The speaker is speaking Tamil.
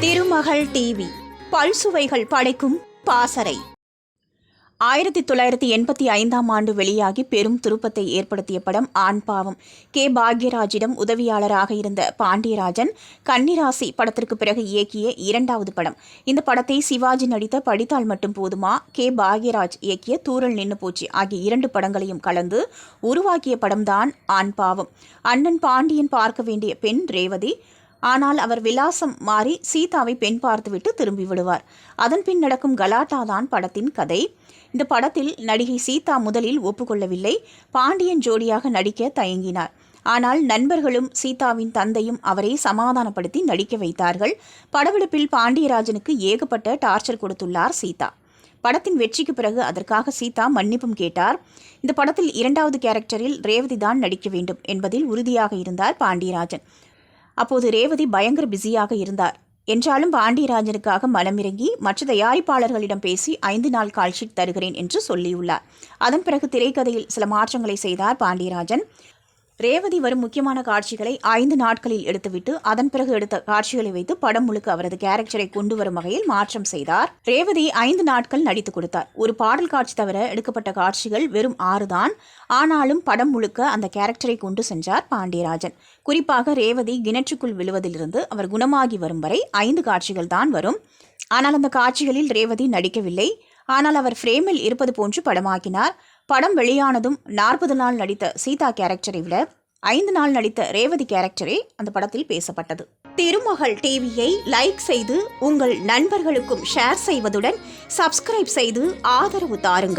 திருமகள் டிவி. பல்சுவைகள் படைக்கும் பாசறை. ஆயிரத்தி தொள்ளாயிரத்தி எண்பத்தி ஐந்தாம் ஆண்டு வெளியாகி பெரும் திருப்பத்தை ஏற்படுத்திய படம் ஆண் பாவம். கே. பாக்யராஜிடம் உதவியாளராக இருந்த பாண்டியராஜன் கன்னிராசி படத்திற்கு பிறகு இயக்கிய இரண்டாவது படம். இந்த படத்தை சிவாஜி நடித்த படித்தால் மட்டும் போதுமா? கே. பாக்யராஜ் இயக்கிய தூரல் நின்னு போச்சு ஆகிய இரண்டு படங்களையும் கலந்து உருவாக்கிய படம்தான் ஆண் பாவம். அண்ணன் பாண்டியன் பார்க்க வேண்டிய பெண் ரேவதி ஆனால் அவர் விலாசம் மாறி சீதாவை பெண் பார்த்துவிட்டு திரும்பி விடுவார். அதன் பின் நடக்கும் கலாட்டா தான் படத்தின் கதை. இந்த படத்தில் நடிகை சீதா முதலில் ஒப்புக்கொள்ளவில்லை. பாண்டியன் ஜோடியாக நடிக்க தயங்கினார். ஆனால் நண்பர்களும் சீதாவின் தந்தையும் அவரை சமாதானப்படுத்தி நடிக்க வைத்தார்கள். படப்பிடிப்பில் பாண்டியராஜனுக்கு ஏகப்பட்ட டார்ச்சர் கொடுத்துள்ளார் சீதா. படத்தின் வெற்றிக்கு பிறகு அதற்காக சீதா மன்னிப்பும் கேட்டார். இந்த படத்தில் இரண்டாவது கேரக்டரில் ரேவதி தான் நடிக்க வேண்டும் என்பதில் உறுதியாக இருந்தார் பாண்டியராஜன். அப்போது ரேவதி பயங்கர பிஸியாக இருந்தார். என்றாலும் பாண்டியராஜனுக்காக மனமிறங்கி மற்ற தயாரிப்பாளர்களிடம் பேசி ஐந்து நாள் கால்ஷீட் தருகிறேன் என்று சொல்லியுள்ளார். அதன் பிறகு திரைக்கதையில் சில மாற்றங்களை செய்தார் பாண்டியராஜன். ரேவதி வரும் முக்கியமான காட்சிகளை ஐந்து நாட்களில் எடுத்துவிட்டு அதன் பிறகு எடுத்த காட்சிகளை வைத்து படம் முழுக்க அவரது கேரக்டரை கொண்டு வரும் வகையில் மாற்றம் செய்தார். ரேவதி ஐந்து நாட்கள் நடித்துக் கொடுத்தார். ஒரு பாடல் காட்சி தவிர எடுக்கப்பட்ட காட்சிகள் வெறும் ஆறுதான் ஆனாலும் படம் முழுக்க அந்த கேரக்டரை கொண்டு சென்றார் பாண்டியராஜன். குறிப்பாக ரேவதி கிணற்றுக்குள் விழுவதிலிருந்து அவர் குணமாகி வரும் வரை ஐந்து காட்சிகள் தான் வரும். ஆனால் அந்த காட்சிகளில் ரேவதி நடிக்கவில்லை. ஆனால் அவர் ஃப்ரேமில் இருப்பது போன்று படமாக்கினார். படம் வெளியானதும் நாற்பது நாள் நடித்த சீதா கேரக்டரை விட ஐந்து நாள் நடித்த ரேவதி கேரக்டரே அந்த படத்தில் பேசப்பட்டது. திருமகள் டிவியை லைக் செய்து உங்கள் நண்பர்களுக்கும் ஷேர் செய்வதுடன் சப்ஸ்கிரைப் செய்து ஆதரவு தாருங்கள்.